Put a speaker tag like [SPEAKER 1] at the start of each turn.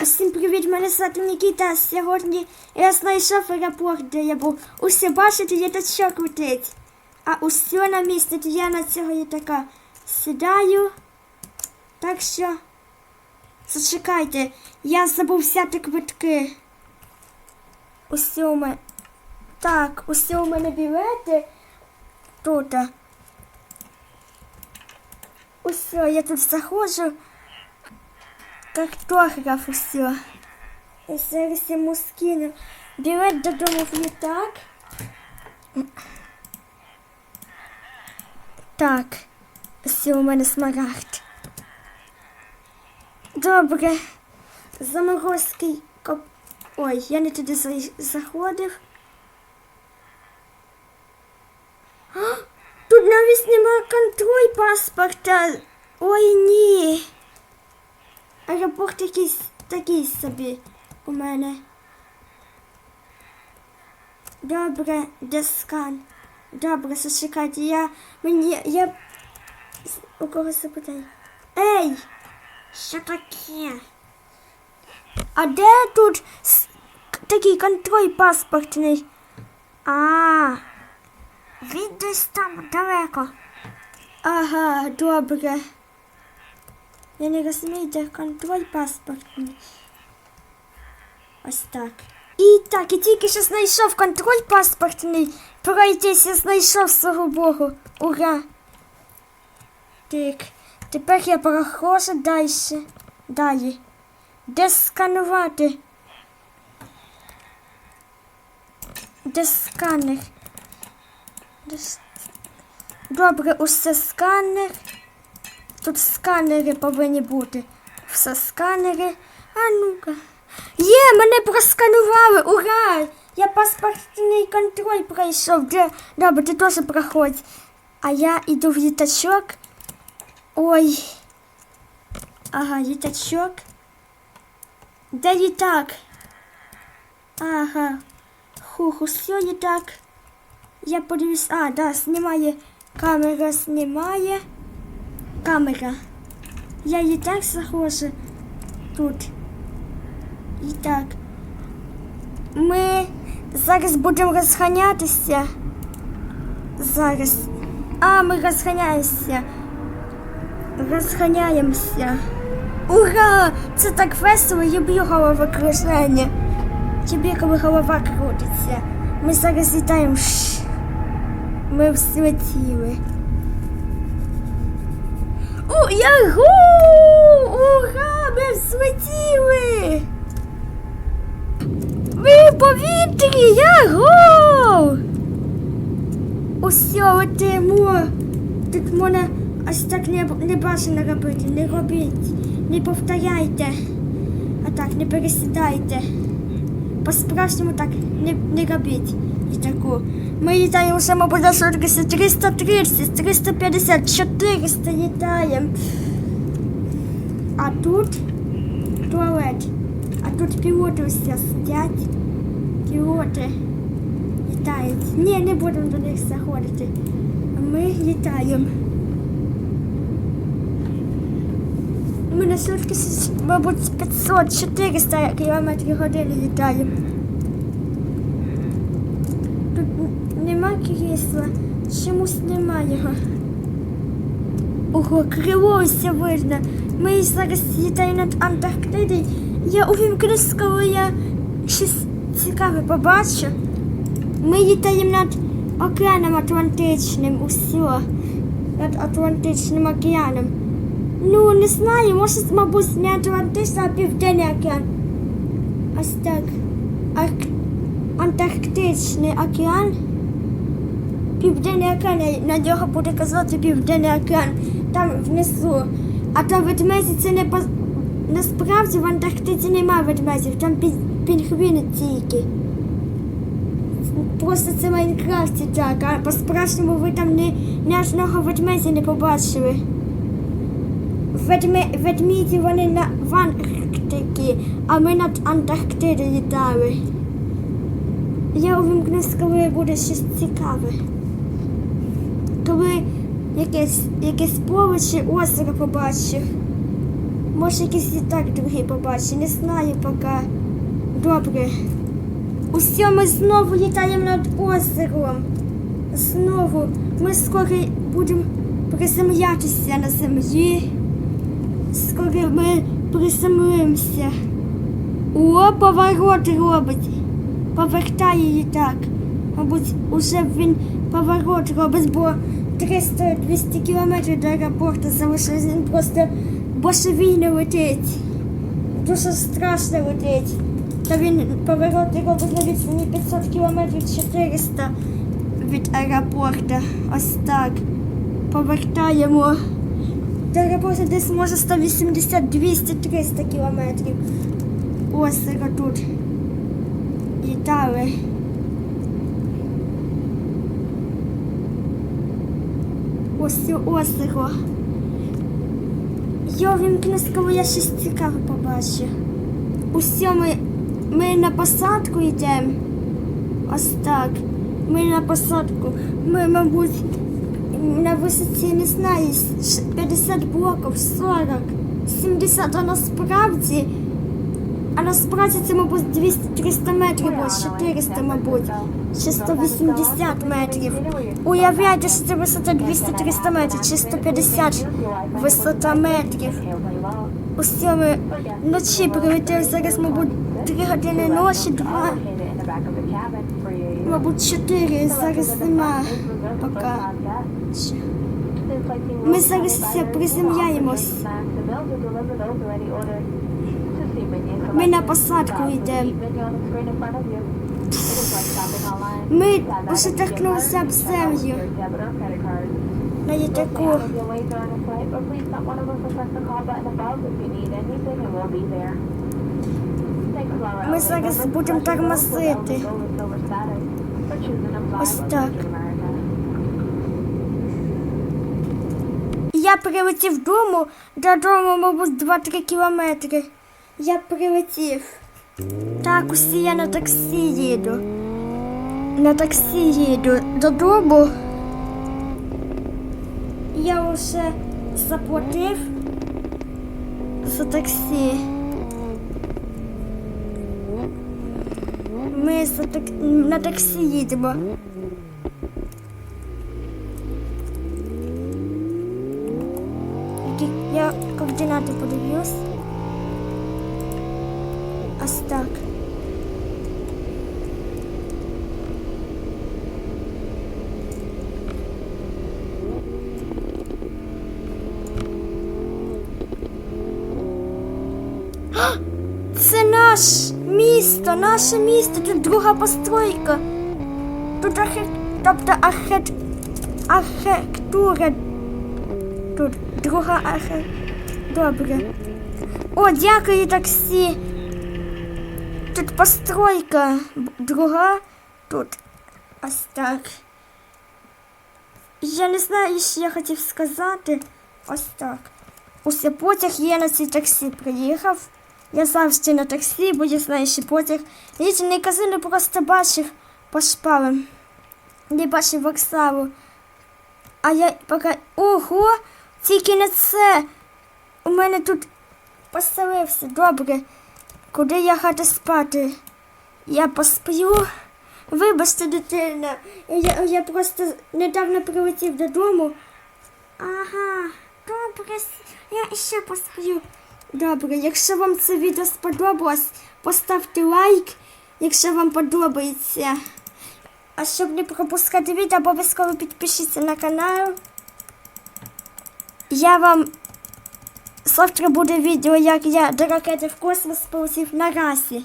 [SPEAKER 1] Всім привіт, мене звати Нікіта. Сьогодні я знайшов аеропорт, де я був. Усе бачите, літачок летить. А усе на місці, то я на цього літака сідаю. Так що зачекайте, я забув взяти квитки. Усе у мене. Так, усе у мене білети. Тут. Усе, я тут заходжу. Картограф усе. Я зараз йому скину. Білет додому в літак. Так. Все у мене смарагд. Добре. Заморозький коп. Ой, я не туди заходив. Тут навіть немає контроль паспорта. Ой, ні. Аеропорт якийсь такий собі у мене. Добре, де скан? Добре, зачекайте, я мені я у кого запитаю? Ей! Що таке? А де тут такий контроль паспортний? А, він десь там далеко. Ага, добре. Я не розумію, де контроль паспортний. Ось так. І так, я тільки що знайшов контроль паспортний. Пройтись, я знайшов свого Богу. Ура! Так, тепер я проходжу далі. Далі. Де сканувати? Де сканер? Добре, усе сканер. Тут сканери повинні бути. Все сканери. А ну-ка. Є, мене просканували. Ура! Я паспортний контроль пройшов. Де? Добре, ти теж проходь. А я йду в літачок. Ой. Ага, літачок. Де літак? Ага. Хух, усе літак. Я подивлюсь. А, да, знімає. Камера знімає. Камера. Я і так заходжу тут. І так. Ми зараз будемо розганятися. Зараз. А, ми розганяємося. Розганяємося. Ура! Це так весело, люблю головокруження. Тобі, коли голова крутиться. Ми зараз літаємо. Ми взлетіли. О, ягу! Ура! Ми взлетіли! Ви в повітрі! Ягу! Усе летимо. Тут можна ось так не, не бажано робити. Не робіть. Не повторяйте. А так, не пересідайте. По-справжньому так не, не робіть літаку. Ми саме буде швидкості 330, 350, 400 літаємо. А тут туалет. А тут пілоти ось сидять. Пілоти літають. Ні, не будемо до них заходити. Ми літаємо. Ми на швидкості, мабуть, 500-400 км години літаємо. Тут нема крісла. Чомусь нема його. Ого, крило ось видно. Ми зараз літаємо над Антарктидою. Я увімкнусь, коли я щось цікаве побачу. Ми літаємо над океаном Атлантичним, усе. Над Атлантичним океаном. Ну, не знаю, може, мабуть, не Атлантичний, а Південний океан. Ось так. Арк... Антарктичний океан. Південний океан, на нього буде казати Південний океан. Там внизу. А там ведмеді це не по... Насправді в Антарктиді немає ведмедів, там пі- пінгвіни тільки. Просто це Майнкрафті так, а по-справжньому ви там ні, ні одного ведмедя не побачили. Ведме, ведмеді вони на в Арктиці, а ми над Антарктидою літали. Я увімкнусь, коли буде щось цікаве. Коли якесь, якесь поле чи озеро побачу. Може якийсь і так другий побачить, не знаю поки. Добре. Усе, ми знову літаємо над озером. Знову. Ми скоро будемо приземлятися на землі. Скоро ми приземлимося. О, поворот робить. Повертає її так. Мабуть, уже він поворот робить, бо 300-200 кілометрів до аеропорту залишилось. Він просто божевільно летить. Дуже страшно летить. Та він поворот робить на відстані 500 кілометрів 400 від аеропорту. Ось так. Повертаємо. До аеропорту десь може 180, 200, 300 кілометрів. Озеро тут. Літали. Ось це озеро. Йо, вімкнись, коли я щось цікаве побачу. Усьо ми, ми на посадку йдемо. Ось так. Ми на посадку. Ми, мабуть, на висоті не знаю, 50 блоків, 40, 70, а насправді. А насправді це, мабуть, 200-300 метрів, або 400, мабуть, чи 180 метрів. Уявляйте, що це висота 200-300 метрів, чи 150 висота метрів. Усе ми вночі прилетіли зараз, мабуть, 3 години ночі, 2, мабуть, 4, зараз нема поки.
[SPEAKER 2] Ми зараз приземляємось.
[SPEAKER 1] Ми на посадку йдемо. Ми торкнулися об землю на літаку.
[SPEAKER 2] Ми зараз будемо тормозити.
[SPEAKER 1] Ось так. Я прилетів дому, додому, мабуть, 2-3 кілометри. Я прилетів. Так, усі я на таксі їду. На таксі їду додому. Я вже заплатив за таксі. Ми за так... на таксі їдемо. Я координати подивлюсь. Ось. Це наш місто, наше місто, тут друга постройка. Тут архі... тобто архет... архітектура. Тут друга архе... Добре. О, дякую, таксі. Тут постройка. Друга. Тут. Ось так. Я не знаю, що я хотів сказати. Ось так. Усе потяг є на цій таксі приїхав. Я завжди на таксі, бо я знаю, що потяг. Рідний казино просто бачив по шпалам. Не бачив вокзалу. А я поки. Ого! Тільки не це. У мене тут поселився. Добре. Куди я хати спати? Я посплю. Вибачте, дитина. Я, я просто недавно прилетів додому. Ага, добре, я ще посплю. Добре, якщо вам це відео сподобалось, поставте лайк, якщо вам подобається. А щоб не пропускати відео, обов'язково підпишіться на канал. Я вам завтра буде відео, як я до ракети в космос полетів на расі.